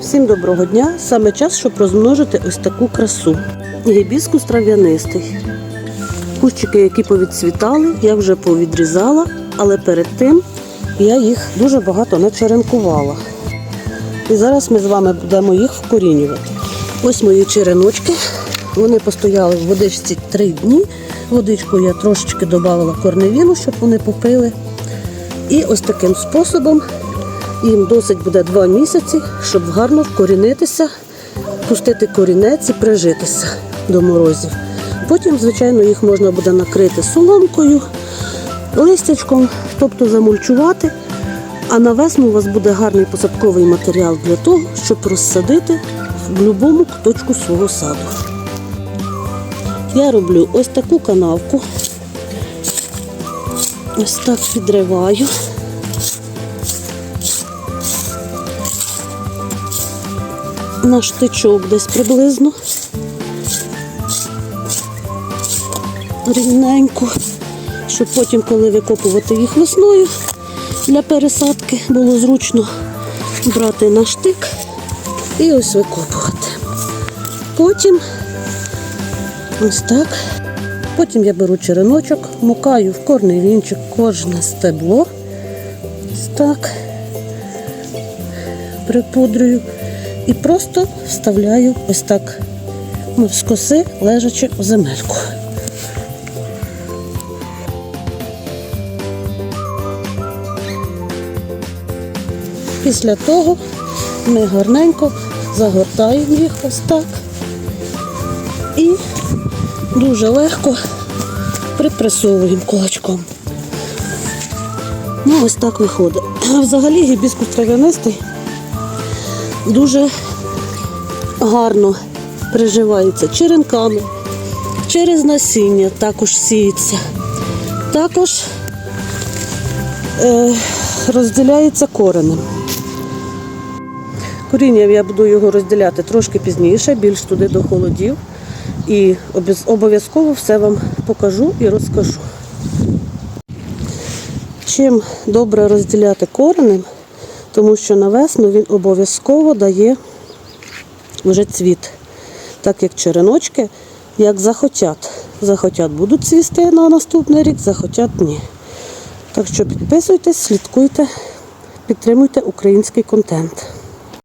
Всім доброго дня! Саме час, щоб розмножити ось таку красу. Гібіскус трав'янистий. Кущики, які повідцвітали, я вже повідрізала, але перед тим я їх дуже багато начеренкувала. І зараз ми з вами будемо їх вкорінювати. Ось мої череночки. Вони постояли в водичці 3 дні. Водичку я трошечки додавала корневіну, щоб вони попили. І ось таким способом їм досить буде 2 місяці, щоб гарно вкорінитися, пустити корінець і прижитися до морозів. Потім, звичайно, їх можна буде накрити соломкою, листячком, тобто замульчувати. А на весну у вас буде гарний посадковий матеріал для того, щоб розсадити в будь-якому куточку свого саду. Я роблю ось таку канавку. Ось так підриваю. На штичок десь приблизно. Рівненько, щоб потім, коли викопувати їх весною для пересадки, було зручно брати на штик і ось викопувати. Потім ось так. Потім я беру череночок, мукаю в корневінчик кожне стебло. Ось так. Припудрюю. І просто вставляю ось так ну, з коси, лежачи в земельку. Після того ми гарненько загортаємо їх ось так і дуже легко припресовуємо кулачком. Ну, ось так виходить. Взагалі гібіскус трав'янистий дуже гарно приживається черенками, через насіння також сіється. Також е, розділяється коренем. Корінням я буду його розділяти трошки пізніше, більш туди до холодів. І обов'язково все вам покажу і розкажу. Чим добре розділяти коренем, тому що на весну він обов'язково дає вже цвіт. Так як череночки, як захотять. Захотять будуть цвісти на наступний рік, захотять ні. Так що підписуйтесь, слідкуйте, підтримуйте український контент.